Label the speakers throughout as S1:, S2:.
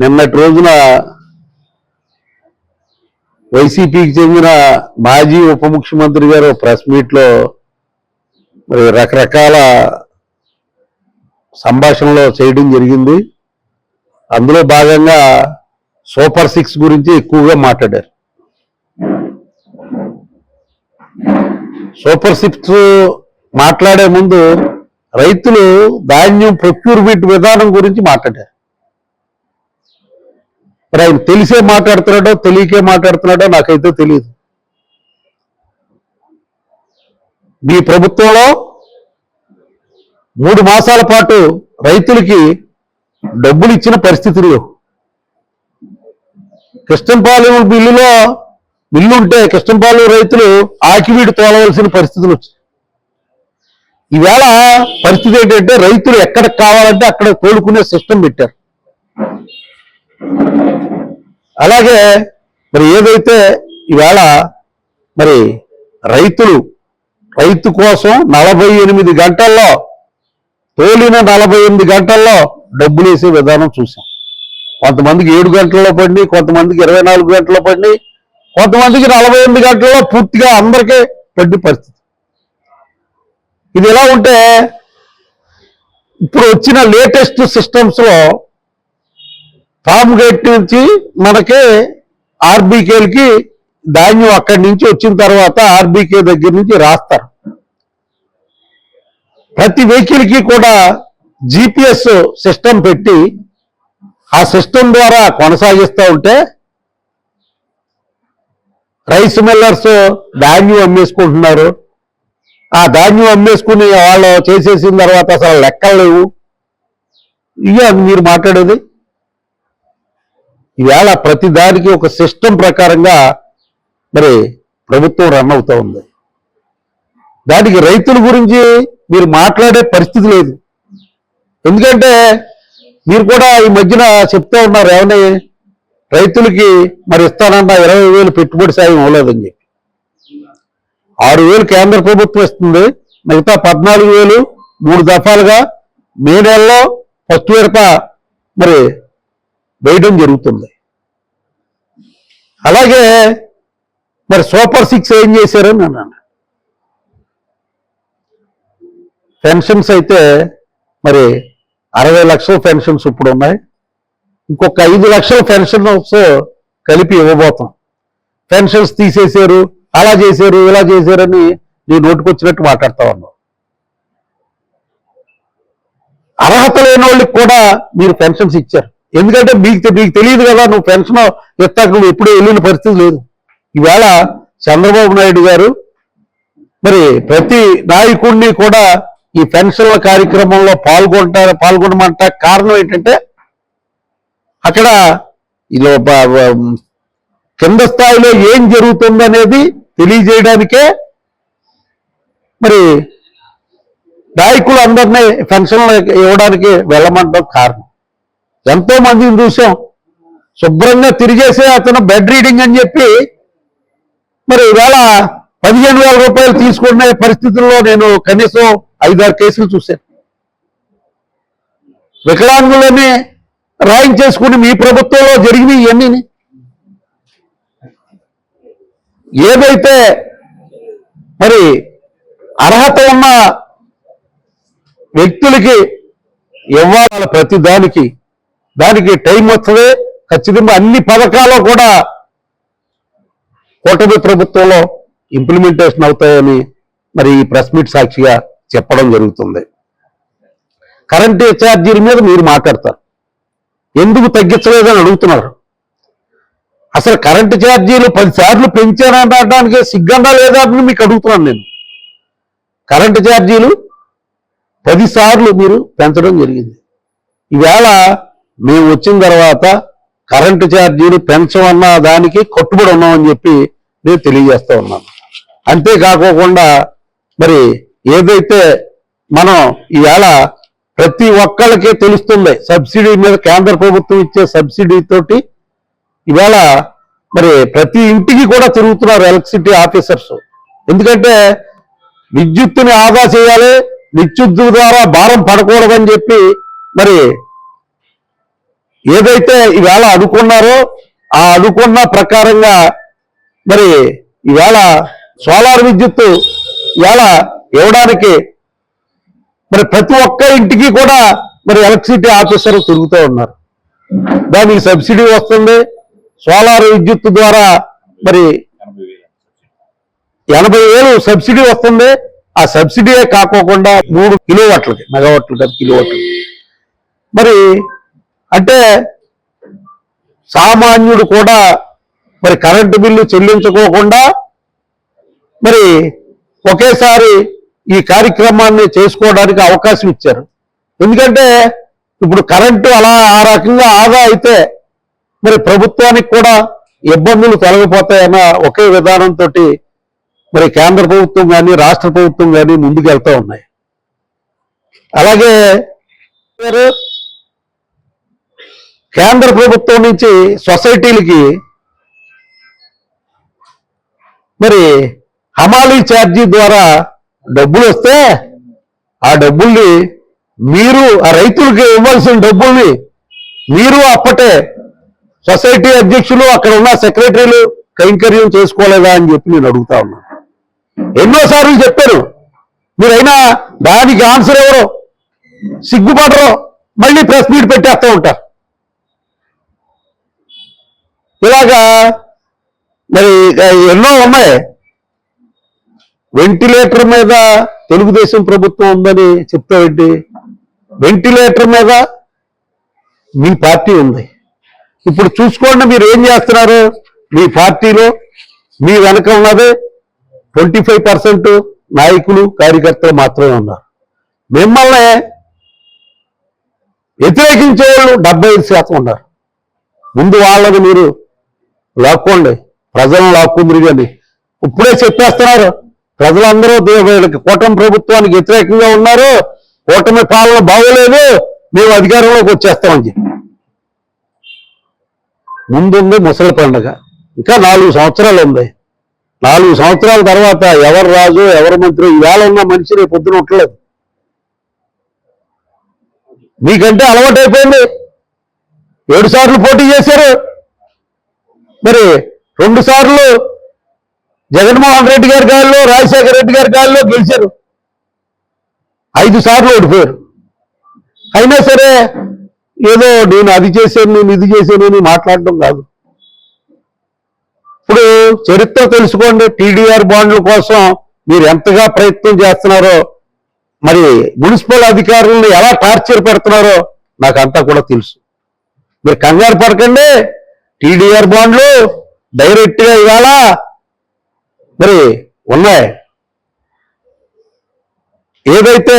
S1: నిన్నటి రోజున వైసీపీకి చెందిన మాజీ ఉప ముఖ్యమంత్రి గారు ప్రెస్ మీట్లో మరి రకరకాల సంభాషణలో చేయడం జరిగింది. అందులో భాగంగా సూపర్ సిక్స్ గురించి ఎక్కువగా మాట్లాడారు. సూపర్ సిక్స్ మాట్లాడే ముందు రైతులు ధాన్యం ప్రొక్యూర్మెంట్ విధానం గురించి మాట్లాడారు. మరి ఆయన తెలిసే మాట్లాడుతున్నాడో తెలియకే మాట్లాడుతున్నాడో నాకైతే తెలియదు మీ ప్రభుత్వంలో మూడు మాసాల పాటు రైతులకి డబ్బులు ఇచ్చిన పరిస్థితి లేవు కృష్ణంపాలెం బిల్లులో మిల్లు ఉంటే కృష్ణంపాలెం రైతులు ఆకివీడి తోలవలసిన పరిస్థితులు వచ్చాయి. ఈవేళ పరిస్థితి ఏంటంటే రైతులు ఎక్కడికి కావాలంటే అక్కడ తోలుకునే సిస్టమ్ పెట్టారు. అలాగే మరి ఏదైతే ఈవేళ మరి రైతులు రైతు కోసం నలభై ఎనిమిది గంటల్లో తోలిన నలభై ఎనిమిది గంటల్లో డబ్బులు వేసే విధానం చూసాం. కొంతమందికి ఏడు గంటల్లో పడి కొంతమందికి ఇరవై నాలుగు గంటల్లో పడినాయి కొంతమందికి నలభై ఎనిమిది గంటల్లో పూర్తిగా అందరికీ పడ్డ పరిస్థితి. ఇది ఎలా ఉంటే ఇప్పుడు వచ్చిన లేటెస్ట్ సిస్టమ్స్లో ఫామ్ గేట్ నుంచి మనకి ఆర్బీకేలకి ధాన్యం అక్కడి నుంచి వచ్చిన తర్వాత ఆర్బీకే దగ్గర నుంచి రాస్తారు. ప్రతి వెహికల్కి కూడా జిపిఎస్ సిస్టమ్ పెట్టి ఆ సిస్టమ్ ద్వారా కొనసాగిస్తూ ఉంటే రైస్ మిల్లర్స్ ధాన్యం అమ్మేసుకుంటున్నారు. ఆ ధాన్యం అమ్మేసుకుని వాళ్ళు చేసేసిన తర్వాత అసలు లెక్కలు లేవు. ఇక మీరు మాట్లాడేది. ఈవేళ ప్రతి దానికి ఒక సిస్టమ్ ప్రకారంగా మరి ప్రభుత్వం రన్ అవుతూ ఉంది. దానికి రైతుల గురించి మీరు మాట్లాడే పరిస్థితి లేదు. ఎందుకంటే మీరు కూడా ఈ మధ్యన చెప్తా ఉన్నారు ఏమని? రైతులకి మరి ఇస్తానన్న ఇరవై వేలు పెట్టుబడి సాయం ఇవ్వలేదని చెప్పి. ఆరు వేలు కేంద్ర ప్రభుత్వం ఇస్తుంది మిగతా పద్నాలుగు వేలు మూడు దఫాలుగా మే నెలలో ఫస్ట్ విడత మరి వేయడం జరుగుతుంది. అలాగే మరి సూపర్ సిక్స్ ఏం చేశారని అన్నాను. పెన్షన్స్ అయితే మరి అరవై లక్షల పెన్షన్స్ ఇప్పుడు ఉన్నాయి ఇంకొక ఐదు లక్షల పెన్షన్స్ కలిపి ఇవ్వబోతాం. పెన్షన్స్ తీసేశారు అలా చేశారు ఇలా చేశారని నీ నోటుకొచ్చినట్టు మాట్లాడతా ఉన్నావు. అర్హత లేని వాళ్ళకి కూడా మీరు పెన్షన్స్ ఇచ్చారు. ఎందుకంటే మీకు మీకు తెలియదు కదా నువ్వు పెన్షన్ ఎత్తాక నువ్వు ఎప్పుడూ వెళ్ళిన పరిస్థితి లేదు. ఈవేళ చంద్రబాబు నాయుడు గారు మరి ప్రతి నాయకుడిని కూడా ఈ పెన్షన్ల కార్యక్రమంలో పాల్గొంటారు పాల్గొనమంట కారణం ఏంటంటే అక్కడ ఇలా కింద స్థాయిలో ఏం జరుగుతుందనేది తెలియజేయడానికే మరి నాయకులు అందరినీ పెన్షన్లు ఇవ్వడానికి వెళ్ళమంటాం కారణం. ఎంతో మందిని చూసాం. శుభ్రంగా తిరిగేసే అతను బెడ్ రీడింగ్ అని చెప్పి మరి ఈవేళ పదిహేను వేల రూపాయలు తీసుకునే పరిస్థితుల్లో నేను కనీసం ఐదారు కేసులు చూశాను. వికలాంగులని రాయించేసుకుని మీ ప్రభుత్వంలో జరిగిన ఇవన్నీ. ఏదైతే మరి అర్హత ఉన్న వ్యక్తులకి ఇవ్వాలి ప్రతి దానికి టైం వస్తుంది. ఖచ్చితంగా అన్ని పథకాలు కూడా కూటమి ప్రభుత్వంలో ఇంప్లిమెంటేషన్ అవుతాయని మరి ఈ ప్రెస్ మీట్ సాక్షిగా చెప్పడం జరుగుతుంది. కరెంటు ఛార్జీల మీద మీరు మాట్లాడతారు. ఎందుకు తగ్గించలేదని అడుగుతున్నారు. అసలు కరెంటు ఛార్జీలు పది సార్లు పెంచారనడానికి సిగ్గంగా లేదా అని మీకు అడుగుతున్నాను నేను. కరెంటు ఛార్జీలు పదిసార్లు మీరు పెంచడం జరిగింది. ఈవేళ మేము వచ్చిన తర్వాత కరెంటు ఛార్జీలు పెంచమన్న దానికి కట్టుబడి ఉన్నామని చెప్పి నేను తెలియజేస్తూ ఉన్నాను. అంతేకాకోకుండా మరి ఏదైతే మనం ఈవేళ ప్రతి ఒక్కళ్ళకే తెలుస్తుంది సబ్సిడీ మీద కేంద్ర ప్రభుత్వం ఇచ్చే సబ్సిడీ తోటి ఇవాళ మరి ప్రతి ఇంటికి కూడా తిరుగుతున్నారు ఎలక్ట్రిసిటీ ఆఫీసర్స్. ఎందుకంటే విద్యుత్తుని ఆదా చేయాలి విద్యుత్ ద్వారా భారం పడకూడదని చెప్పి మరి ఏదైతే ఈవేళ అనుకున్నారో ఆ అనుకున్న ప్రకారంగా మరి ఈవేళ సోలార్ విద్యుత్తు ఇవాళ ఇవ్వడానికి మరి ప్రతి ఒక్క ఇంటికి కూడా మరి ఎలక్ట్రిసిటీ ఆఫీసర్ తిరుగుతూ ఉన్నారు. దానికి సబ్సిడీ వస్తుంది. సోలార్ విద్యుత్ ద్వారా మరి ఎనభై వేలు సబ్సిడీ వస్తుంది. ఆ సబ్సిడీయే కాకోకుండా మూడు కిలోవాట్లకి మెగావాట్లు కాదు కిలోవాట్లు మరి అంటే సామాన్యుడు కూడా మరి కరెంటు బిల్లు చెల్లించుకోకుండా మరి ఒకేసారి ఈ కార్యక్రమాన్ని చేసుకోవడానికి అవకాశం ఇచ్చారు. ఎందుకంటే ఇప్పుడు కరెంటు అలా ఆ రకంగా ఆదా అయితే మరి ప్రభుత్వానికి కూడా ఇబ్బందులు తొలగిపోతాయన్న ఒకే విధానంతో మరి కేంద్ర ప్రభుత్వం కానీ రాష్ట్ర ప్రభుత్వం కానీ ముందుకు వెళ్తూ ఉన్నాయి. అలాగే కేంద్ర ప్రభుత్వం నుంచి సొసైటీలకి మరి హమాలీ ఛార్జీ ద్వారా డబ్బులు వస్తే ఆ డబ్బుల్ని మీరు ఆ రైతులకి ఇవ్వాల్సిన డబ్బుల్ని మీరు అప్పటే సొసైటీ అధ్యక్షులు అక్కడ ఉన్న సెక్రటరీలు కైంకర్యం చేసుకోలేదా అని చెప్పి నేను అడుగుతా ఉన్నాను ఎన్నోసార్లు చెప్పాను మీరైనా దానికి ఆన్సర్ ఎవరో? సిగ్గుపడరో? మళ్ళీ ప్రెస్ మీట్ పెట్టేస్తూ ఉంటారు. ఇలాగా మరి ఎన్నో ఉన్నాయి. వెంటిలేటర్ మీద తెలుగుదేశం ప్రభుత్వం ఉందని చెప్తావేంటి? వెంటిలేటర్ మీద మీ పార్టీ ఉంది. ఇప్పుడు చూసుకోండి మీరు ఏం చేస్తున్నారు? మీ పార్టీలో మీ వెనక ఉన్నది ట్వంటీ ఫైవ్ పర్సెంట్ నాయకులు కార్యకర్తలు మాత్రమే ఉన్నారు. మిమ్మల్ని వ్యతిరేకించే వాళ్ళు డెబ్బై ఐదు శాతం ఉన్నారు. ముందు వాళ్ళని మీరు లాక్కోండి. ప్రజలను లాక్కుందరు ఇప్పుడే చెప్పేస్తున్నారు. ప్రజలందరూ వీళ్ళకి కూటమి ప్రభుత్వానికి వ్యతిరేకంగా ఉన్నారు. కూటమి పాలన బాగోలేదు. మేము అధికారంలోకి వచ్చేస్తామని చెప్పి. ముందుంది ముసలి పండుగ. ఇంకా నాలుగు సంవత్సరాలు ఉంది. నాలుగు సంవత్సరాల తర్వాత ఎవరు రాజు ఎవరు మంత్రి ఇవాళ ఉన్న మనిషి రేపు పొద్దున ఉండలేదు మీకంటే అలవాటు అయిపోయింది ఏడు సార్లు పోటీ చేశారు. మరి రెండు సార్లు జగన్మోహన్ రెడ్డి గారి గాలిలో రాజశేఖర రెడ్డి గారి గాలిలో గెలిచారు. ఐదు సార్లు ఓడిపోయారు. అయినా సరే ఏదో నేను అది చేశాను నేను ఇది చేశాను అని మాట్లాడడం కాదు. ఇప్పుడు చరిత్ర తెలుసుకోండి టీడీఆర్ బాండ్ల కోసం మీరు ఎంతగా ప్రయత్నం చేస్తున్నారో మరి మున్సిపల్ అధికారులను ఎలా టార్చర్ పెడుతున్నారో నాకు అంతా కూడా తెలుసు. మీరు కంగారు పడకండి టీడీఆర్ బాండ్లు డైరెక్ట్గా ఇవాళ మరి ఉన్నాయి. ఏదైతే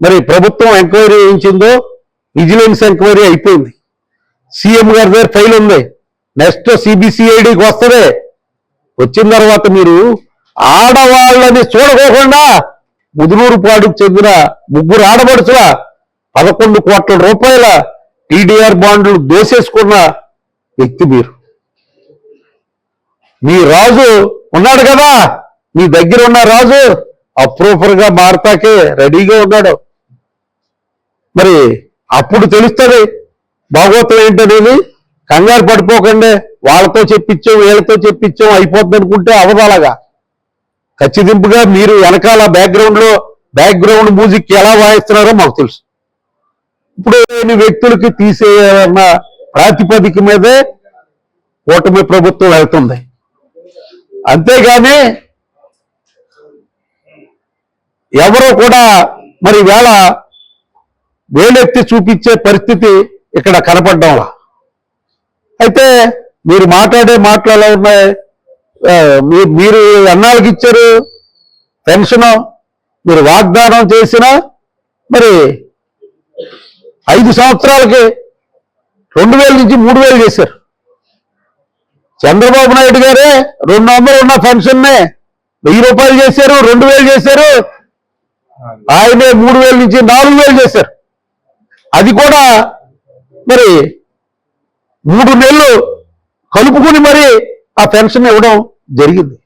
S1: మరి ప్రభుత్వం ఎంక్వైరీ చేయించిందో విజిలెన్స్ ఎంక్వైరీ అయిపోయింది. సీఎం గారి దగ్గర ఫైల్ ఉంది. నెక్స్ట్ సిబిసిఐడికి వస్తుంది. వచ్చిన తర్వాత మీరు ఆడవాళ్ళని చూడకోకుండా ముదునూరు పాడుకు చెందిన ముగ్గురు ఆడపడుచుల పదకొండు కోట్ల రూపాయల టీడీఆర్ బాండ్లు దోసేసుకున్న వ్యక్తి మీరు. మీ రాజు ఉన్నాడు కదా? మీ దగ్గర ఉన్న రాజు అప్రూఫర్గా మారతాకే రెడీగా ఉన్నాడు. మరి అప్పుడు తెలుస్తుంది భాగవతం ఏంటనేది కంగారు పడిపోకండి. వాళ్ళతో చెప్పించాం వీళ్ళతో చెప్పించాం అయిపోతుంది అనుకుంటే అవదాలగా ఖచ్చితింపుగా మీరు వెనకాల బ్యాక్గ్రౌండ్లో బ్యాక్గ్రౌండ్ మ్యూజిక్ ఎలా వాయిస్తున్నారో మాకు తెలుసు. ఇప్పుడు వ్యక్తులకి తీసేయాలన్న ప్రాతిపదిక మీదే కూటమి ప్రభుత్వం వెళ్తుంది. అంతేగాని ఎవరో కూడా మరి వేళ వేలెత్తి చూపించే పరిస్థితి ఇక్కడ కనపడ్డంలా. అయితే మీరు మాట్లాడే మాటలు ఉన్నాయి? మీ- మీరు ఎన్నాళ్ళకి ఇచ్చారు పెన్షన్ మీరు వాగ్దానం చేసిన మరి ఐదు సంవత్సరాలకి రెండు వేల నుంచి మూడు వేలు చేశారు. చంద్రబాబు నాయుడు గారే రెండు వందలు ఉన్న పెన్షన్నే వెయ్యి రూపాయలు చేశారు రెండు వేలు చేశారు. ఆయనే మూడు వేల నుంచి నాలుగు వేలు చేశారు. అది కూడా మరి మూడు నెలలు కలుపుకుని మరి ఆ పెన్షన్ ఇవ్వడం జరిగింది.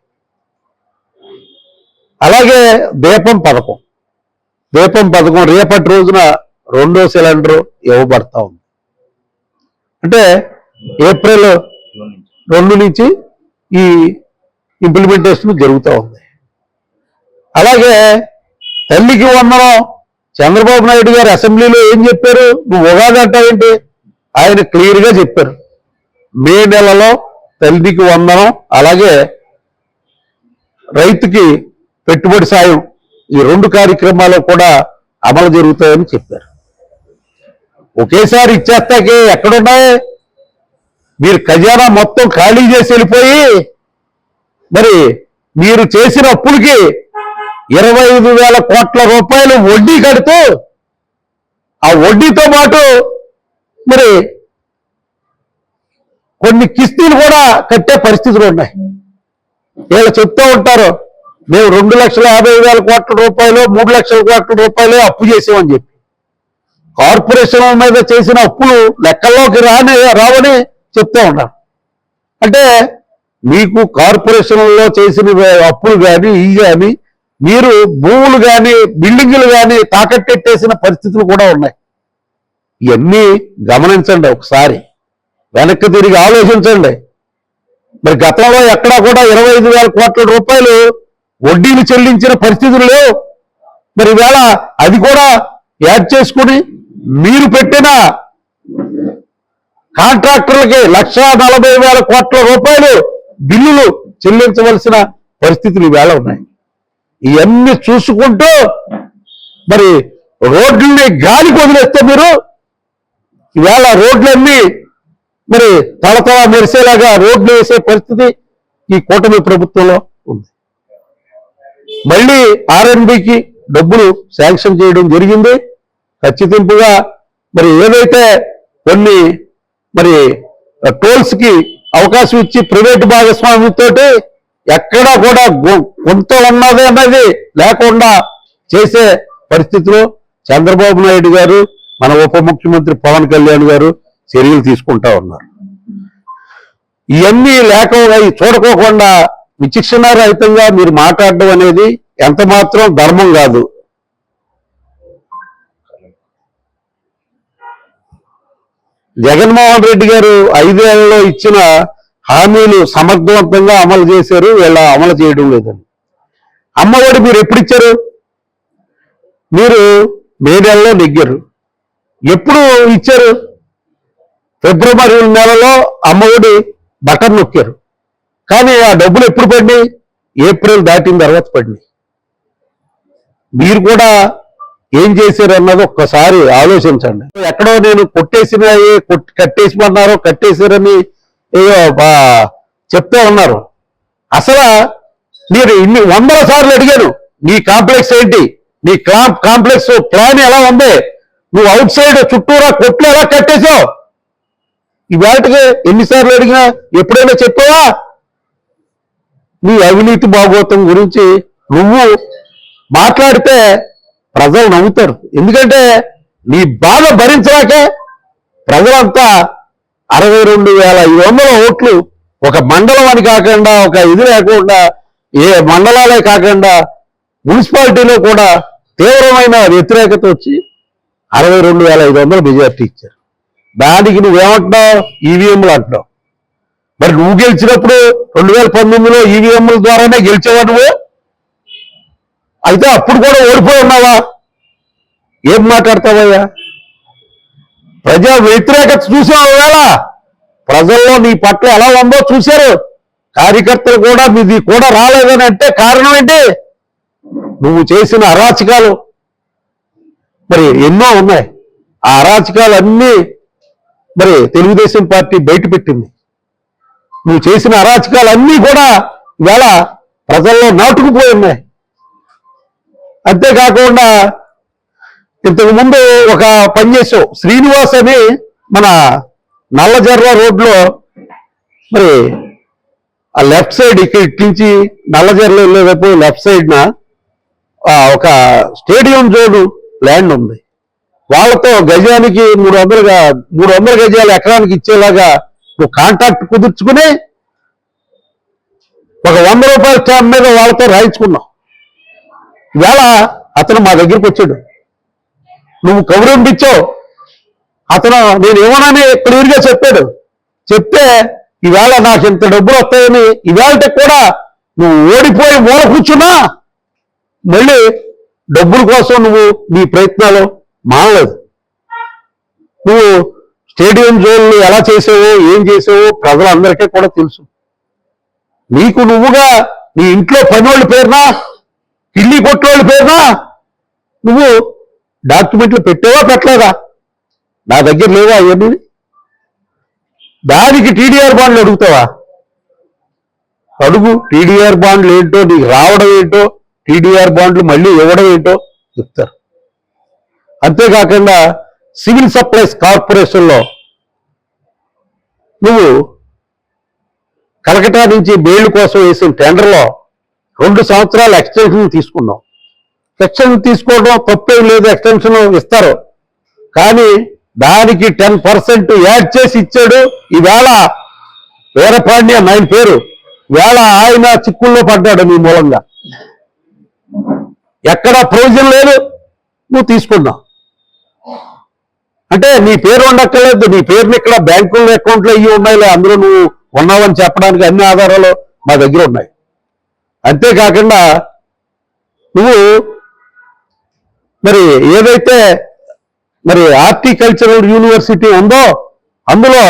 S1: అలాగే దీపం పథకం. దీపం పథకం రేపటి రోజున రెండో సిలిండర్ ఇవ్వబడతా ఉంది. అంటే ఏప్రిల్ రెండు నుంచి ఈ ఇంప్లిమెంటేషన్ జరుగుతూ ఉంది. అలాగే తల్లికి వందనం చంద్రబాబు నాయుడు గారు అసెంబ్లీలో ఏం చెప్పారు? నువ్వు ఉగాది అంటావేంటి ఆయన క్లియర్గా చెప్పారు. మే నెలలో తల్లికి వందనం అలాగే రైతుకి పెట్టుబడి సాయం ఈ రెండు కార్యక్రమాలు కూడా అమలు జరుగుతాయని చెప్పారు. ఒకేసారి ఇచ్చేస్తాకే ఎక్కడున్నాయి? మీరు ఖజానా మొత్తం ఖాళీ చేసి వెళ్ళిపోయి మరి మీరు చేసిన అప్పులకి ఇరవై ఐదు వేల కోట్ల రూపాయలు వడ్డీ కడుతూ ఆ వడ్డీతో పాటు మరి కొన్ని కిస్తీలు కూడా కట్టే పరిస్థితులు ఉన్నాయి. వీళ్ళు చెప్తూ ఉంటారు మేము రెండు లక్షల యాభై వేల కోట్ల రూపాయలు మూడు లక్షల కోట్ల రూపాయలు అప్పు చేసామని చెప్పి. కార్పొరేషన్ మీద చేసిన అప్పులు లెక్కల్లోకి రాని రావని చెప్తూ ఉన్నారు. అంటే మీకు కార్పొరేషన్లో చేసిన అప్పులు కానీ ఇవి కానీ మీరు భూములు కానీ బిల్డింగులు కానీ తాకట్టెట్టేసిన పరిస్థితులు కూడా ఉన్నాయి. ఇవన్నీ గమనించండి ఒకసారి. వెనక్కి తిరిగి ఆలోచించండి. మరి గతంలో ఎక్కడా కూడా ఇరవై ఐదు వేల కోట్ల రూపాయలు వడ్డీలు చెల్లించిన పరిస్థితులు లేవు. మరి ఈవేళ అది కూడా యాడ్ చేసుకుని మీరు పెట్టిన కాంట్రాక్టర్లకి లక్ష నలభై వేల కోట్ల రూపాయలు బిల్లులు చెల్లించవలసిన పరిస్థితులు ఈవేళ ఉన్నాయి. ఇవన్నీ చూసుకుంటూ మరి రోడ్లని గాలికి వదిలేస్తే మీరు ఈవేళ రోడ్లన్నీ మరి తలతల మెరిసేలాగా రోడ్లు వేసే పరిస్థితి ఈ కూటమి ప్రభుత్వంలో ఉంది. మళ్ళీ ఆర్ఎన్బికి డబ్బులు శాంక్షన్ చేయడం జరిగింది. ఖచ్చితింపుగా మరి ఏదైతే కొన్ని మరి టోల్స్కి అవకాశం ఇచ్చి ప్రైవేట్ భాగస్వామ్యంతో ఎక్కడా కూడా గు- గుంత ఉన్నది అన్నది లేకుండా చేసే పరిస్థితిలో చంద్రబాబు నాయుడు గారు మన ఉప ముఖ్యమంత్రి పవన్ కళ్యాణ్ గారు చర్యలు తీసుకుంటా ఉన్నారు. ఇవన్నీ లేక చూడకోకుండా విచక్షణ రహితంగా మీరు మాట్లాడడం అనేది ఎంత మాత్రం ధర్మం కాదు. జగన్మోహన్ రెడ్డి గారు ఐదేళ్ళలో ఇచ్చిన హామీలు సమర్థవంతంగా అమలు చేశారు వీళ్ళ అమలు చేయడం లేదని. అమ్మఒడి మీరు ఎప్పుడు ఇచ్చారు? మీరు మే నెలలో నెగ్గారు. ఎప్పుడు ఇచ్చారు? ఫిబ్రవరి నెలలో అమ్మఒడి బటన్ నొక్కారు. కానీ ఆ డబ్బులు ఎప్పుడు పడినాయి? ఏప్రిల్ దాటిన తర్వాత పడినాయి. మీరు కూడా ఏం చేశారు అన్నది ఒక్కసారి ఆలోచించండి. ఎక్కడో నేను కొట్టేసిన కట్టేసిమన్నారో కట్టేశారని చెప్తూ బా- ఉన్నారు. అసలు మీరు ఇన్ని వందల సార్లు అడిగాను నీ కాంప్లెక్స్ ఏంటి? నీ కాంప్లెక్స్ ప్లాన్ ఎలా ఉంది? నువ్వు అవుట్ సైడ్ చుట్టూరా కొట్లు ఎలా కట్టేశావు? ఈ వేటకి ఎన్నిసార్లు అడిగినా ఎప్పుడైనా చెప్పావా? నీ అవినీతి భాగోతం గురించి నువ్వు మాట్లాడితే ప్రజలు నవ్వుతారు. ఎందుకంటే నీ బాధ భరించడాకే ప్రజలంతా అరవై రెండు వేల ఐదు వందల ఓట్లు ఒక మండలం అని కాకుండా ఒక ఇది లేకుండా ఏ మండలాలే కాకుండా మున్సిపాలిటీలో కూడా తీవ్రమైన వ్యతిరేకత వచ్చి అరవై రెండు వేల ఐదు వందల మెజార్టీ ఇచ్చారు. దానికి నువ్వేమంటున్నావు ఈవీఎంలు అంటున్నావు. మరి నువ్వు గెలిచినప్పుడు రెండు వేల పంతొమ్మిదిలో ఈవీఎంల ద్వారానే గెలిచేవా నువ్వు? అయితే అప్పుడు కూడా ఓడిపోయి ఉన్నావా? ఏం మాట్లాడతావయ్యా? ప్రజా వ్యతిరేకత చూసావు వేళ ప్రజల్లో నీ పట్ల ఎలా ఉందో చూశారు. కార్యకర్తలు కూడా మీది కూడా రాలేదని అంటే కారణం ఏంటి? నువ్వు చేసిన అరాచకాలు. మరి ఎన్నో ఉన్నాయి. ఆ అరాచకాలు అన్నీ మరి తెలుగుదేశం పార్టీ బయట పెట్టింది నువ్వు చేసిన అరాచకాలన్నీ కూడా ఇవాళ ప్రజల్లో నాటుకుపోయి ఉన్నాయి. అంతేకాకుండా ఇంతకుముందు ఒక పని చేసావు శ్రీనివాస్ అని మన నల్లజర్ర రోడ్లో మరి ఆ లెఫ్ట్ సైడ్ ఇక్కడ ఇటు నుంచి నల్లజర్ల వెళ్ళేటప్పుడు లెఫ్ట్ సైడ్న ఒక స్టేడియం జోడు ల్యాండ్ ఉంది. వాళ్ళతో గజానికి మూడు వందలుగా మూడు వందల గజాలు ఎకరానికి ఇచ్చేలాగా నువ్వు కాంట్రాక్ట్ కుదుర్చుకుని ఒక వంద రూపాయల స్టాంప్ మీద వాళ్ళతో రాయించుకున్నావు. ఇవాళ అతను మా దగ్గరికి వచ్చాడు. నువ్వు కబురింపు ఇచ్చావు అతను నేను ఏమోనని క్లియర్గా చెప్పాడు. చెప్తే ఈవేళ నాకు ఇంత డబ్బులు వస్తాయని ఈవేళ కూడా నువ్వు ఓడిపోయి మూల కూర్చున్నా మళ్ళీ డబ్బుల కోసం నువ్వు నీ ప్రయత్నాలు మానలేదు. నువ్వు స్టేడియం జోన్లు ఎలా చేసావో ఏం చేసావో ప్రజలందరికీ కూడా తెలుసు. నీకు నువ్వుగా నీ ఇంట్లో పనివాళ్ళ పేరునా? ఇల్లి కొట్టోళ్ళ పేరునా? నువ్వు డాక్యుమెంట్లు పెట్టావా పెట్టలేదా? నా దగ్గర లేవా అవన్నీ దానికి టీడీఆర్ బాండ్లు అడుగుతావా? అడుగు టీడీఆర్ బాండ్లు ఏంటో నీకు రావడం ఏంటో టీడీఆర్ బాండ్లు మళ్ళీ ఇవ్వడం ఏంటో చెప్తారు. అంతేకాకుండా సివిల్ సప్లైస్ కార్పొరేషన్లో నువ్వు కలకటా నుంచి బెయిల్ కోసం వేసిన టెండర్లో రెండు సంవత్సరాలు ఎక్స్టెన్షన్ తీసుకున్నాం. ఎక్స్టెన్షన్ తీసుకోవడం తప్పేం లేదు ఎక్స్టెన్షన్ ఇస్తారు. కానీ దానికి టెన్ పర్సెంట్ యాడ్ చేసి ఇచ్చాడు. ఈవేళ వీరపాండ్య ఆయన పేరు. వేళ ఆయన చిక్కుల్లో పడ్డాడు నీ మూలంగా. ఎక్కడ ప్రయోజనం లేదు నువ్వు తీసుకున్నావు అంటే నీ పేరు ఉండక్కర్లేదు నీ పేరుని ఇక్కడ బ్యాంకుల అకౌంట్లో ఇవి ఉన్నాయిలే అందులో నువ్వు ఉన్నావని చెప్పడానికి అన్ని ఆధారాలు మా దగ్గర ఉన్నాయి. అంతేకాకుండా నువ్వు మరి ఏదైతే మరి హార్టికల్చరల్ యూనివర్సిటీ ఉందో అందులో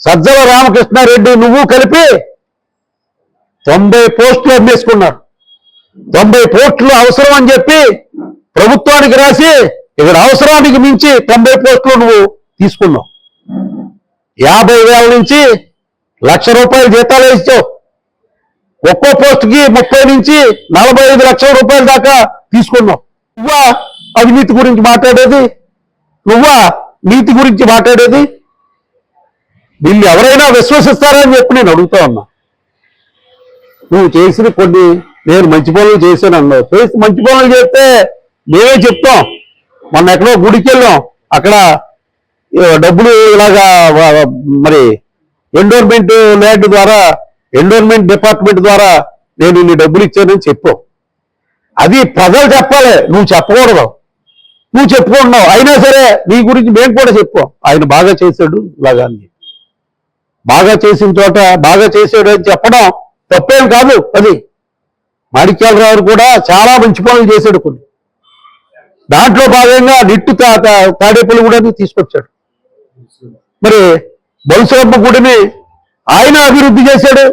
S1: సజ్జల రామకృష్ణారెడ్డి నువ్వు కలిపి తొంభై పోస్టులు అమ్మేసుకున్నారు. తొంభై పోస్టులు అవసరం అని చెప్పి ప్రభుత్వానికి రాసి ఇక్కడ అవసరానికి మించి తొంభై పోస్టులు నువ్వు తీసుకున్నావు. యాభై వేల నుంచి లక్ష రూపాయలు జీతాలు ఇచ్చావు. ఒక్కో పోస్టుకి ముప్పై నుంచి నలభై ఐదు లక్షల రూపాయల దాకా తీసుకున్నావు నువ్వా అవినీతి గురించి మాట్లాడేది? నువ్వా నీతి గురించి మాట్లాడేది? వీళ్ళు ఎవరైనా విశ్వసిస్తారా అని చెప్పి నేను అడుగుతా ఉన్నా. నువ్వు చేసిన కొన్ని నేను మంచి పనులు చేశాను అన్నావు. చేసి మంచి పనులు చేస్తే మేమే చెప్తాం. మొన్న ఎక్కడో గుడికి వెళ్ళాం. అక్కడ డబ్బులు ఇలాగా మరి ఎండోర్మెంట్ ల్యాండ్ ద్వారా ఎండోర్మెంట్ డిపార్ట్మెంట్ ద్వారా నేను ఇన్ని డబ్బులు ఇచ్చానని చెప్పావు అది ప్రజలు చెప్పాలి. నువ్వు చెప్పకూడదు నువ్వు చెప్పుకుంటున్నావు. అయినా సరే నీ గురించి మేము కూడా చెప్పాం. ఆయన బాగా చేశాడు ఇలాగా బాగా చేసిన చోట బాగా చేశాడు అని చెప్పడం తప్పేం కాదు. అది మాణిక్యాలరావు కూడా చాలా మంచి పనులు చేశాడు కొన్ని. దాంట్లో భాగంగా నిట్టు తాడేపల్లి కూడా తీసుకొచ్చాడు. మరి బొలుసరమ్మ గుడిని ఆయన అభివృద్ధి చేశాడు.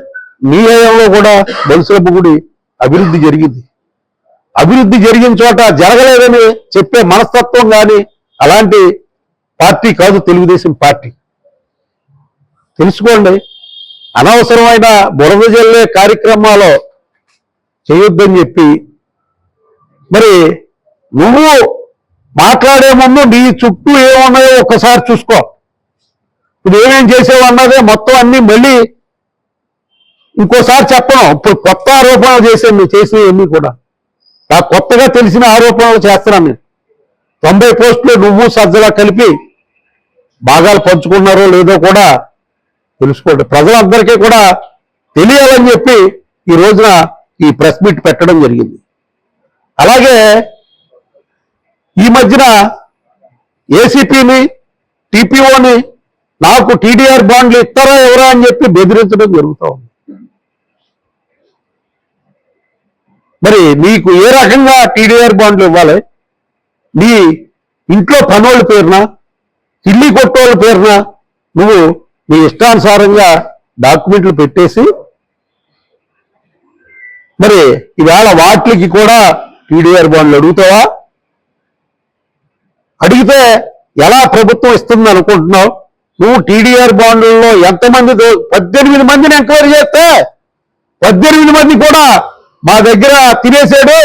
S1: మీ హయాంలో కూడా బొలుసులపు గుడి అభివృద్ధి జరిగింది. అభివృద్ధి జరిగిన చోట జరగలేదని చెప్పే మనస్తత్వం కానీ అలాంటి పార్టీ కాదు తెలుగుదేశం పార్టీ. తెలుసుకోండి అనవసరమైన బురద జల్లే కార్యక్రమాలు చేయొద్దని చెప్పి మరి నువ్వు మాట్లాడే ముందు నీ చుట్టూ ఏమున్నాయో ఒక్కసారి చూసుకో. ఇప్పుడు ఏమేం చేసావు అన్నదే మొత్తం అన్ని మళ్ళీ ఇంకోసారి చెప్పను. ఇప్పుడు కొత్త ఆరోపణలు చేశాను నువ్వు చేసినవన్నీ కూడా. ఆ కొత్తగా తెలిసిన ఆరోపణలు చేస్తున్నాను నేను. తొంభై పోస్టులు నువ్వు సజ్జలా కలిపి భాగాలు పంచుకున్నారో లేదో కూడా తెలుసుకోండి. ప్రజలందరికీ కూడా తెలియాలని చెప్పి ఈ రోజున ఈ ప్రెస్ మీట్ పెట్టడం జరిగింది. అలాగే ఈ మధ్యన ఏసీపీని టీపీఓని నాకు టీడీఆర్ బాండ్లు ఇస్తారా ఎవరా అని చెప్పి బెదిరించడం జరుగుతూ ఉంది. మరి మీకు ఏ రకంగా టీడీఆర్ బాండ్లు ఇవ్వాలి? నీ ఇంట్లో పనోళ్ళ పేరున? ఇల్లి కొట్టోళ్ళ పేరున? నువ్వు నీ ఇష్టానుసారంగా డాక్యుమెంట్లు పెట్టేసి మరి ఈవేళ వాటికి కూడా టీడీఆర్ బాండ్లు అడుగుతావా? అడిగితే ఎలా ప్రభుత్వం ఇస్తుంది అనుకుంటున్నావు? నువ్వు టీడీఆర్ బాండ్లలో ఎంతమంది పద్దెనిమిది మందిని ఎంక్వైరీ చేస్తే పద్దెనిమిది మంది కూడా మా దగ్గర తినేసాడు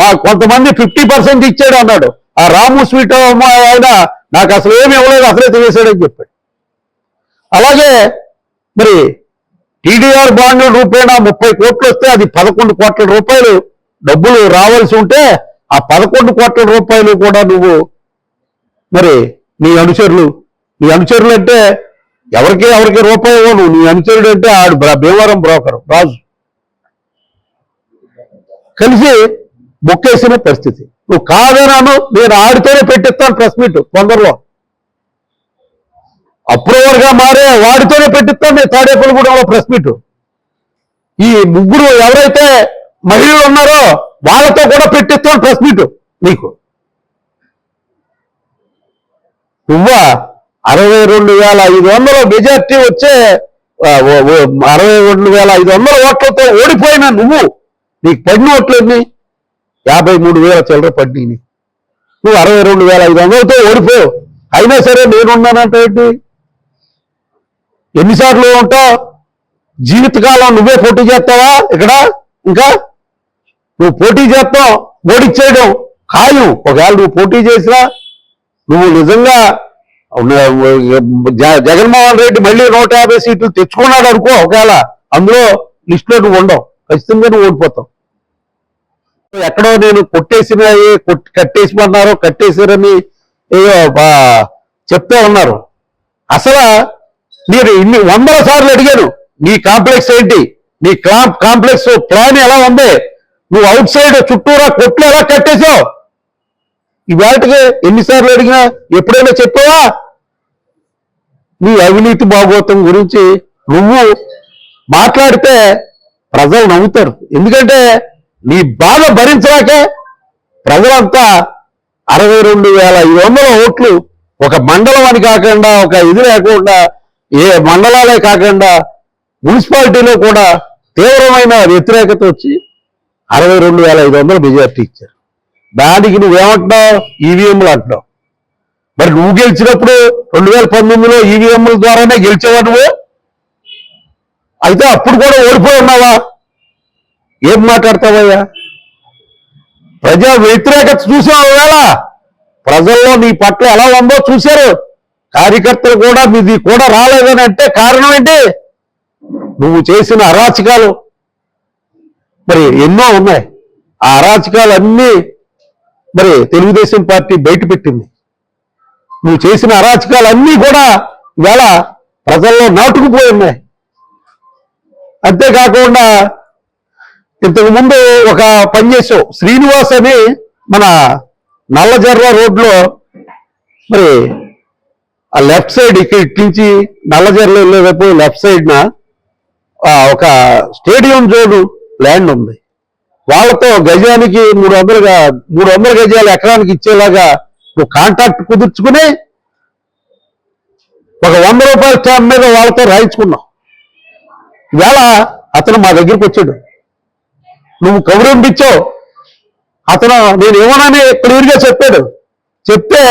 S1: మా కొంతమంది ఫిఫ్టీ పర్సెంట్ ఇచ్చాడు అన్నాడు. ఆ రాము స్వీట్ ఆయన నాకు అసలు ఏమి ఇవ్వలేదు అసలే తినేసాడని చెప్పాడు. అలాగే మరి టీడీఆర్ బాండ్ల రూపేణా ముప్పై కోట్లు వస్తే అది పదకొండు కోట్ల రూపాయలు డబ్బులు రావాల్సి ఉంటే ఆ పదకొండు కోట్ల రూపాయలు కూడా నువ్వు మరి నీ అనుచరులు నీ అనుచరులు అంటే ఎవరికి ఎవరికి రూపాయి ఇవ్వను. నీ అనుచరుడు అంటే ఆడు బ్ర- భీమవరం బ్రోకర్ రాజు. కలిసి బొక్కేసిన పరిస్థితి. నువ్వు కాదనాను నేను ఆడితోనే పెట్టిస్తాను ప్రెస్ మీట్ తొందరలో. అప్రూవర్గా మారే వాడితోనే పెట్టిస్తాను నేను తాడేపల్లిగూడెంలో ప్రెస్ మీట్. ఈ ముగ్గురు ఎవరైతే మహిళలు ఉన్నారో వాళ్ళతో కూడా పెట్టిస్తాను ప్రెస్ మీట్ నీకు. నువ్వా? అరవై రెండు వేల ఐదు వందల మెజార్టీ వచ్చే ఓ- అరవై రెండు వేల ఐదు వందల ఓట్లతో ఓడిపోయినా నువ్వు. నీకు పడిన ఓట్లు ఎన్ని? యాభై మూడు వేల చిల్లర పడినాయి నువ్వు అరవై రెండు వేల ఐదు వందలతో ఓడిపోయావు అయినా సరే నేనున్నానంటే ఏంటి? ఎన్నిసార్లు ఉంటావు జీవితకాలం నువ్వే పోటీ చేస్తావా? ఇక్కడ ఇంకా? నువ్వు పోటీ చేస్తావు ఓడిచ్చేయడం ఖాయం. ఒకవేళ నువ్వు పోటీ చేసినా నువ్వు నిజంగా జగన్మోహన్ రెడ్డి మళ్ళీ నూట యాభై సీట్లు తెచ్చుకున్నాడు అనుకో ఒకవేళ అందులో లిస్టులో నువ్వు ఉండవు. ఖచ్చితంగా నువ్వు ఓడిపోతావు. ఎక్కడో నేను కొట్టేసిన కట్టేసిమన్నారు కట్టేసారని ఏదో బా- చెప్తే ఉన్నారు. అసలు మీరు ఇన్ని వందల సార్లు అడిగాను నీ కాంప్లెక్స్ ఏంటి? నీ కాంప్లెక్స్ ప్లాన్ ఎలా ఉంది? నువ్వు అవుట్ సైడ్ చుట్టూరా కొట్లు ఎలా కట్టేశావు? ఇవాటికి ఎన్నిసార్లు అడిగినా ఎప్పుడైనా చెప్పావా? నీ అవినీతి భాగోతం గురించి నువ్వు మాట్లాడితే ప్రజలు నవ్వుతారు. ఎందుకంటే నీ బాధ భరించడాకే ప్రజలంతా అరవై రెండు వేల ఐదు వందల ఓట్లు ఒక మండలం అని కాకుండా ఒక ఇది లేకుండా ఏ మండలాలే కాకుండా మున్సిపాలిటీలో కూడా తీవ్రమైన వ్యతిరేకత వచ్చి అరవై రెండు వేల ఐదు వందల మెజార్టీ ఇచ్చారు. దానికి నువ్వేమంటున్నావు ఈవీఎంలు అంటున్నావు. మరి నువ్వు గెలిచినప్పుడు రెండు వేల పంతొమ్మిదిలో ఈవీఎంల ద్వారానే గెలిచేవా నువ్వు? అయితే అప్పుడు కూడా ఓడిపోయి ఉన్నావా? ఏం మాట్లాడతావయ్యా? ప్రజా వ్యతిరేకత చూసావు వేళ ప్రజల్లో నీ పట్ల ఎలా ఉందో చూశారు. కార్యకర్తలు కూడా మీది కూడా రాలేదని అంటే కారణం ఏంటి? నువ్వు చేసిన అరాచకాలు. మరి ఎన్నో ఉన్నాయి. ఆ అరాచకాలు అన్నీ మరి తెలుగుదేశం పార్టీ బయట పెట్టింది నువ్వు చేసిన అరాచకాలన్నీ కూడా ఇవాళ ప్రజల్లో నాటుకుపోయి ఉన్నాయి అంతేకాకుండా ఇంతకుముందు ఒక పని చేసావు శ్రీనివాస్ అని మన నల్లజర్ల రోడ్లో మరి ఆ లెఫ్ట్ సైడ్ ఇక్కడ ఇటు నుంచి నల్లజర్ల వెళ్ళేటప్పుడు లెఫ్ట్ సైడ్న ఒక స్టేడియం జోన్ ల్యాండ్ ఉంది. వాళ్ళతో గజానికి మూడు వందలుగా మూడు వందల గజాలు ఎకరానికి ఇచ్చేలాగా నువ్వు కాంట్రాక్ట్ కుదుర్చుకుని ఒక వంద రూపాయల స్టాంప్ మీద వాళ్ళతో రాయించుకున్నావు. ఇవాళ అతను మా దగ్గరికి వచ్చాడు. నువ్వు కబురింపిచ్చావు అతను నేను ఏమోనని క్లియర్గా చెప్పాడు. చెప్తే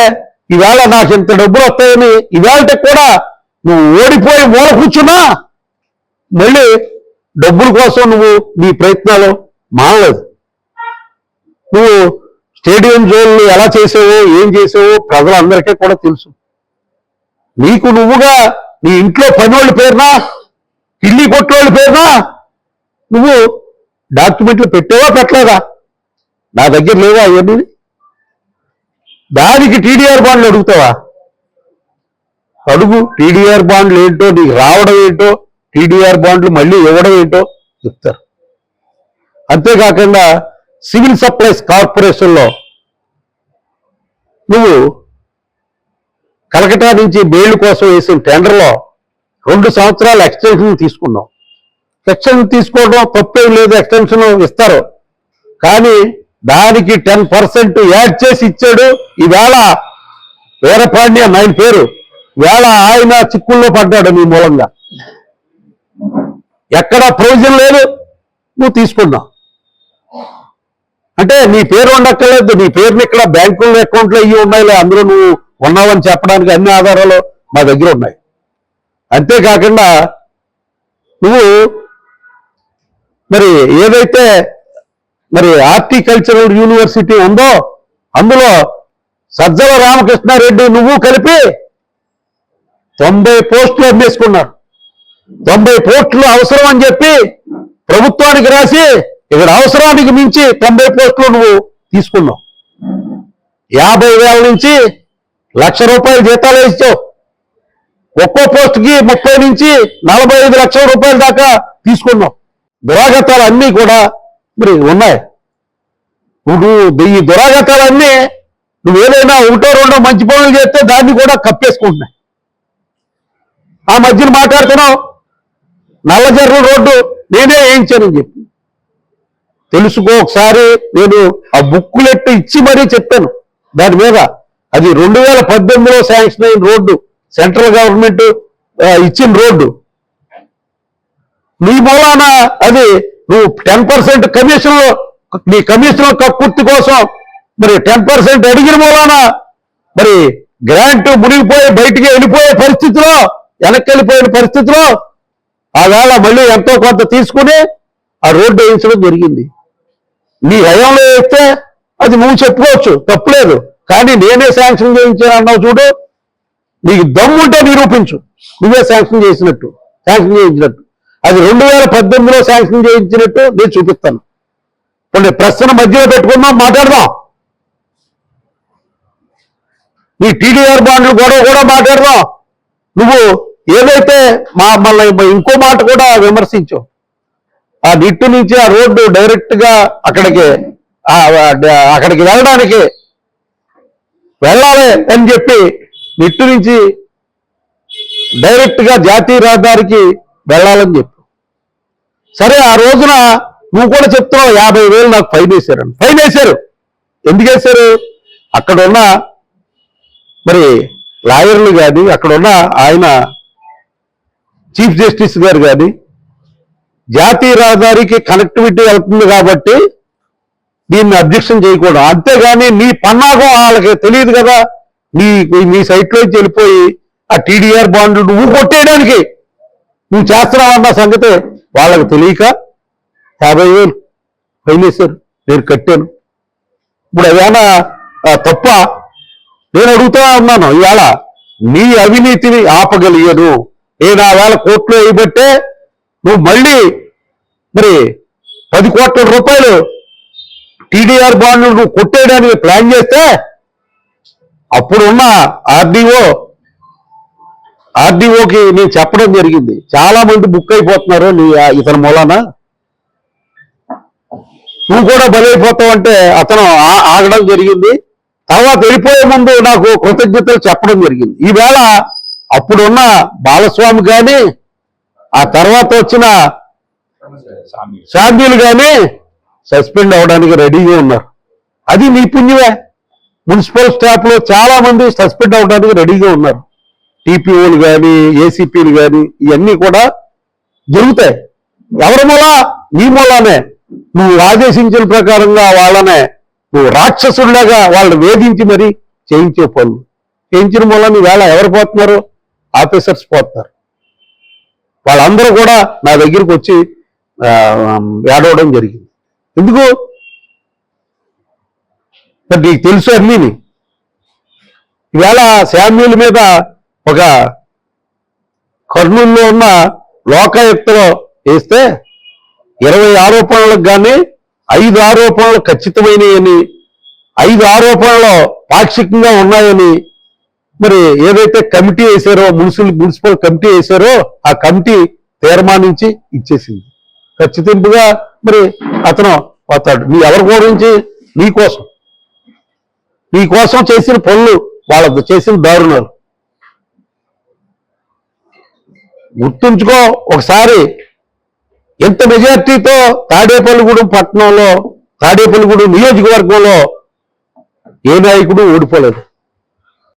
S1: ఈవేళ నాకు ఇంత డబ్బులు వస్తాయని ఇవాళ కూడా నువ్వు ఓడిపోయి మూల కూర్చున్నా మళ్ళీ డబ్బుల కోసం నువ్వు నీ ప్రయత్నాలు మానలేదు. నువ్వు స్టేడియం జోన్లు ఎలా చేసావో ఏం చేసావో ప్రజలందరికీ కూడా తెలుసు. నీకు నువ్వుగా నీ ఇంట్లో పనివాళ్ళు పేరునా? ఇల్లి కొట్టేవాళ్ళు పేరునా? నువ్వు డాక్యుమెంట్లు పెట్టావా పెట్టలేదా? నా దగ్గర లేవా అవన్నీ దానికి టీడీఆర్ బాండ్లు అడుగుతావా? అడుగు టీడీఆర్ బాండ్లు ఏంటో నీకు రావడం ఏంటో టీడీఆర్ బాండ్లు మళ్ళీ ఇవ్వడం ఏంటో చెప్తారు. అంతేకాకుండా సివిల్ సప్లైస్ కార్పొరేషన్లో నువ్వు కలకటా నుంచి బెయిల్ కోసం వేసిన టెండర్లో రెండు సంవత్సరాలు ఎక్స్టెన్షన్ తీసుకున్నావు. ఎక్స్టెన్షన్ తీసుకోవడం తప్పేం లేదు ఎక్స్టెన్షన్ ఇస్తారు. కానీ దానికి టెన్ పర్సెంట్ యాడ్ చేసి ఇచ్చాడు. ఈవేళ వీరపాండ్య ఆయన పేరు. వేళ ఆయన చిక్కుల్లో పడ్డాడు నీ మూలంగా. ఎక్కడా ప్రయోజనం లేదు నువ్వు తీసుకున్నావు. అంటే నీ పేరు ఉండక్కర్లేదు నీ పేరుని ఇక్కడ బ్యాంకుల అకౌంట్లో ఇవి ఉన్నాయిలే అందులో నువ్వు ఉన్నావని చెప్పడానికి అన్ని ఆధారాలు మా దగ్గర ఉన్నాయి. అంతేకాకుండా నువ్వు మరి ఏదైతే మరి హార్టికల్చరల్ యూనివర్సిటీ ఉందో అందులో సజ్జల రామకృష్ణారెడ్డి నువ్వు కలిపి తొంభై పోస్టులు అమ్మేసుకున్నారు. తొంభై పోస్టులు అవసరం అని చెప్పి ప్రభుత్వానికి రాసి ఇక్కడ అవసరానికి మించి తొంభై పోస్టులు నువ్వు తీసుకున్నావు. యాభై వేల నుంచి లక్ష రూపాయలు జీతాలు ఇచ్చావు. ఒక్కో పోస్ట్కి ముప్పై నుంచి నలభై ఐదు లక్షల రూపాయల దాకా తీసుకున్నావు. దురాగతాలు అన్నీ కూడా మరి ఉన్నాయి. నువ్వు ఈ దురాగతాలన్నీ నువ్వు ఏదైనా ఒకటో రెండో మంచి పనులు చేస్తే దాన్ని కూడా కప్పేసుకుంటున్నాయి. ఆ మధ్యన మాట్లాడుతున్నావు నల్లజర్రు రోడ్డు నేనే వేయించానని చెప్పి. తెలుసుకో ఒకసారి నేను ఆ బుక్కులెట్టు ఇచ్చి మరీ చెప్పాను. దాని మీద అది రెండు వేల పద్దెనిమిదిలో శాంక్షన్ అయిన రోడ్డు సెంట్రల్ గవర్నమెంట్ ఇచ్చిన రోడ్డు. నీ మూలాన అది నువ్వు టెన్ పర్సెంట్ కమిషన్ నీ కమిషన్ కక్కుర్తి కోసం మరి టెన్ పర్సెంట్ అడిగిన మూలాన మరి గ్రాంట్ మునిగిపోయి బయటికి వెళ్ళిపోయే పరిస్థితిలో వెనక్కి వెళ్ళిపోయిన పరిస్థితిలో ఆ వేళ మళ్ళీ ఎంతో కొంత తీసుకుని ఆ రోడ్డు వేయించడం జరిగింది. నీ హయాంలో వేస్తే అది నువ్వు చెప్పుకోవచ్చు. తప్పులేదు. కానీ నేనే శాంక్షన్ చేయించాను అన్నావు చూడు. నీకు దమ్ముంటే నిరూపించు. నువ్వే శాంక్షన్ చేసినట్టు. శాంక్షన్ చేయించినట్టు. అది రెండు వేల పద్దెనిమిదిలో శాంక్షన్ చేయించినట్టు నేను చూపిస్తాను. కొన్ని ప్రశ్న మధ్యలో పెట్టుకుందాం మాట్లాడదాం. నీ టీడీఆర్ బాండ్లు గొడవ కూడా మాట్లాడదాం. నువ్వు ఏదైతే మా మళ్ళీ ఇంకో మాట కూడా విమర్శించావు. ఆ నిట్టు నుంచి ఆ రోడ్డు డైరెక్ట్గా అక్కడికి అక్కడికి వెళ్ళడానికి వెళ్ళాలి అని చెప్పి నిట్టు నుంచి డైరెక్ట్గా జాతీయ రహదారికి వెళ్ళాలని చెప్పు. సరే ఆ రోజున నువ్వు కూడా చెప్తున్నావు యాభై వేలు నాకు ఫైన్ వేశారని. ఫైన్ వేశారు. ఎందుకు వేశారు? అక్కడ ఉన్న మరి లాయర్లు కానీ అక్కడ ఉన్న ఆయన చీఫ్ జస్టిస్ గారు కానీ జాతీయ రహదారికి కనెక్టివిటీ వెళ్తుంది కాబట్టి దీన్ని అబ్జెక్షన్ చేయకూడదు. అంతేగాని నీ పన్నాగం వాళ్ళకి తెలియదు కదా. నీ నీ సైట్లోంచి వెళ్ళిపోయి ఆ టీడీఆర్ బాండ్లు నువ్వు కొట్టేయడానికి నువ్వు చేస్తున్నావన్న సంగతి వాళ్ళకి తెలియక యాభై వేలు ఫైన్ వేశారు. నేను కట్టాను. ఇప్పుడు ఏమైనా తప్ప నేను అడుగుతా ఉన్నాను. ఇవాళ నీ అవినీతిని ఆపగలిగాను. నేను ఆ వేళ కోర్టులో వేయబట్టే నువ్వు మళ్ళీ మరి పది కోట్ల రూపాయలు టీడీఆర్ బాండ్లను కొట్టేయడానికి ప్లాన్ చేస్తే అప్పుడున్న ఆర్డీఓ ఆర్డీఓకి నేను చెప్పడం జరిగింది. చాలా మంది బుక్ అయిపోతున్నారు నీ ఇతని మూలాన. నువ్వు కూడా బలైపోతావు అంటే అతను ఆగడం జరిగింది. తర్వాత వెళ్ళిపోయే ముందు నాకు కృతజ్ఞతలు చెప్పడం జరిగింది. ఈవేళ అప్పుడున్న బాలస్వామి కానీ ఆ తర్వాత వచ్చిన షాద్యులు కానీ సస్పెండ్ అవడానికి రెడీగా ఉన్నారు. అది నీ పుణ్యమే. మున్సిపల్ స్టాఫ్లో చాలా మంది సస్పెండ్ అవడానికి రెడీగా ఉన్నారు. టీపీఓలు కానీ ఏసీపీలు కానీ ఇవన్నీ కూడా జరుగుతాయి. ఎవరి మూల? నీ మూలానే. నువ్వు ఆదేశించిన ప్రకారంగా వాళ్ళనే నువ్వు రాక్షసుడిలాగా వాళ్ళని వేధించి మరి చేయించే పనులు. చేయించిన మూల వేళ ఎవరు పోతున్నారు? ఆఫీసర్స్ పోతున్నారు. వాళ్ళందరూ కూడా నా దగ్గరికి వచ్చి ఏడవడం జరిగింది. ఎందుకు? మరి నీకు తెలుసు అన్నీని ఇవాళ శామ్యుల మీద ఒక కర్నూలులో ఉన్న లోకాయుక్తలో వేస్తే ఇరవై ఆరోపణలకు కానీ ఐదు ఆరోపణలు ఖచ్చితమైనవి ఐదు ఆరోపణలు పాక్షికంగా ఉన్నాయని మరి ఏదైతే కమిటీ వేశారో మున్సిపల్ మున్సిపల్ కమిటీ వేశారో ఆ కమిటీ తీర్మానించి ఇచ్చేసింది. ఖచ్చితింపుగా మరి అతను పోతాడు. నీ ఎవరి గురించి? నీ కోసం. నీ కోసం చేసిన పనులు వాళ్ళకు చేసిన దారుణాలు. గుర్తుంచుకో ఒకసారి ఎంత మెజార్టీతో తాడేపల్లిగూడెం పట్టణంలో తాడేపల్లిగూడెం నియోజకవర్గంలో ఏ నాయకుడు ఓడిపోలేదు.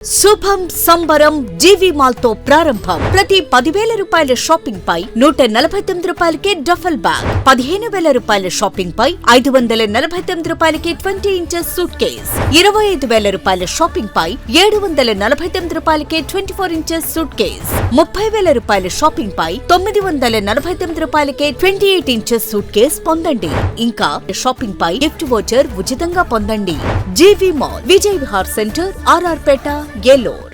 S2: శుభం సంబరం జీవి మాల్తో ప్రారంభం. ప్రతి పదివేల రూపాయల షాపింగ్ పై నూట నలభై తొమ్మిది రూపాయలకే డఫల్ బ్యాగ్. పదిహేను వేల రూపాయల షాపింగ్ పై ఐదు వందల నలభై తొమ్మిది రూపాయలకి ట్వంటీ ఇంచెస్ సూట్ కేస్. ఇరవై ఐదు వేల రూపాయల షాపింగ్ పై ఏడు వందల నలభై తొమ్మిది రూపాయలకి twenty four inches suitcase. ముప్పై వేల రూపాయల షాపింగ్ పై తొమ్మిది వందల నలభై తొమ్మిది రూపాయలకే twenty eight inches suitcase పొందండి. ఇంకా షాపింగ్ పై గిఫ్ట్ వోచర్ ఉచితంగా పొందండి. GV mall Vijay Vihar centre RR Peta Eluru